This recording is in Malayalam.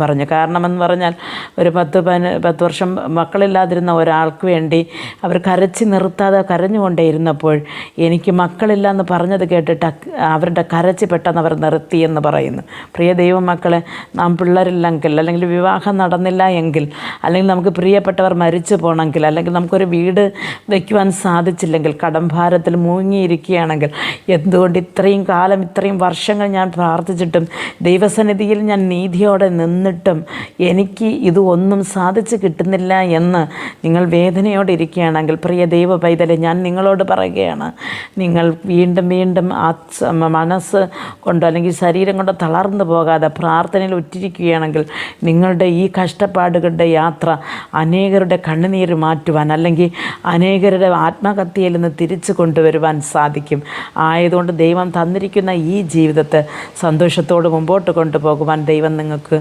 പറഞ്ഞു. കാരണമെന്ന് പറഞ്ഞാൽ ഒരു പത്ത് പതിന പത്ത് വർഷം മക്കളില്ലാതിരുന്ന ഒരാൾക്ക് വേണ്ടി അവർ കരച്ച് നിർത്താതെ കരഞ്ഞുകൊണ്ടേ ഇരുന്നപ്പോൾ എനിക്ക് മക്കളില്ല എന്ന് പറഞ്ഞത് കേട്ടിട്ട് അവരുടെ കരച്ച് പെട്ടെന്ന് അവർ നിർത്തി എന്ന് പറയുന്നു. പ്രിയ ദൈവമക്കളെ നാം പിള്ളേരില്ലെങ്കിൽ അല്ലെങ്കിൽ വിവാഹം നടന്നില്ല എങ്കിൽ അല്ലെങ്കിൽ നമുക്ക് പ്രിയപ്പെട്ടവർ മരിച്ചു പോകണമെങ്കിൽ അല്ലെങ്കിൽ നമുക്കൊരു വീട് വയ്ക്കുവാൻ സാധിച്ചില്ലെങ്കിൽ കടംഭാരത്തിൽ മുങ്ങിയിരിക്കുകയാണെങ്കിൽ എന്തുകൊണ്ട് ഇത്രയും കാലം ഇത്രയും വർഷങ്ങൾ ഞാൻ പ്രാർത്ഥിച്ചിട്ടും ദൈവസന്നിധിയിൽ ഞാൻ നീതിയോടെ നിന്നിട്ടും എനിക്ക് ഇത് ഒന്നും സാധിച്ചു കിട്ടുന്നില്ല എന്ന് നിങ്ങൾ വേദനയോടെ ഇരിക്കുകയാണെങ്കിൽ പ്രിയ ദൈവ പൈതലെ ഞാൻ നിങ്ങളോട് പറയുകയാണ്. നിങ്ങൾ വീണ്ടും വീണ്ടും ആ മനസ്സ് കൊണ്ടോ അല്ലെങ്കിൽ ശരീരം കൊണ്ടോ തളർന്നു പോകാതെ പ്രാർത്ഥനയിൽ ഉറ്റിരിക്കുകയാണെങ്കിൽ നിങ്ങളുടെ ഈ കഷ്ടപ്പാടുകളുടെ യാത്ര അനേകരുടെ കണ്ണുനീര് മാറ്റുവാൻ അല്ലെങ്കിൽ അനേകരുടെ ആത്മഹത്യയിൽ നിന്ന് തിരിച്ചു കൊണ്ടുവരുവാൻ സാധിക്കും. ആയതുകൊണ്ട് ദൈവം തന്നിരിക്കുന്ന ഈ ജീവിതത്തെ സന്തോഷത്തോട് മുമ്പോട്ട് കൊണ്ടുപോകുവാൻ ദൈവം നിങ്ങൾക്ക്